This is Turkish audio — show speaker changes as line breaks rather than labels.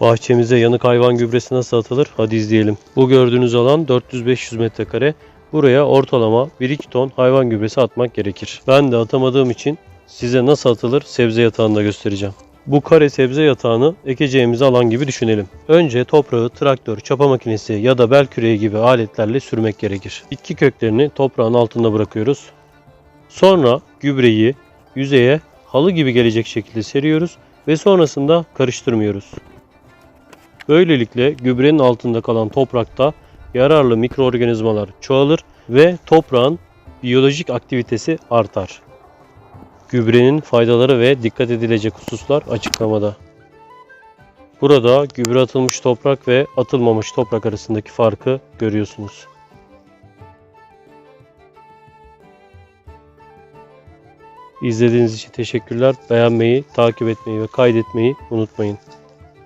Bahçemize yanık hayvan gübresi nasıl atılır? Hadi izleyelim. Bu gördüğünüz alan 400-500 metrekare. Buraya ortalama 1-2 ton hayvan gübresi atmak gerekir. Ben de atamadığım için size nasıl atılır sebze yatağında göstereceğim. Bu kare sebze yatağını ekeceğimiz alan gibi düşünelim. Önce toprağı traktör, çapa makinesi ya da bel küreği gibi aletlerle sürmek gerekir. Bitki köklerini toprağın altında bırakıyoruz. Sonra gübreyi yüzeye halı gibi gelecek şekilde seriyoruz ve sonrasında karıştırmıyoruz. Böylelikle gübrenin altında kalan toprakta yararlı mikroorganizmalar çoğalır ve toprağın biyolojik aktivitesi artar. Gübrenin faydaları ve dikkat edilecek hususlar açıklamada. Burada gübre atılmış toprak ve atılmamış toprak arasındaki farkı görüyorsunuz. İzlediğiniz için teşekkürler. Beğenmeyi, takip etmeyi ve kaydetmeyi unutmayın.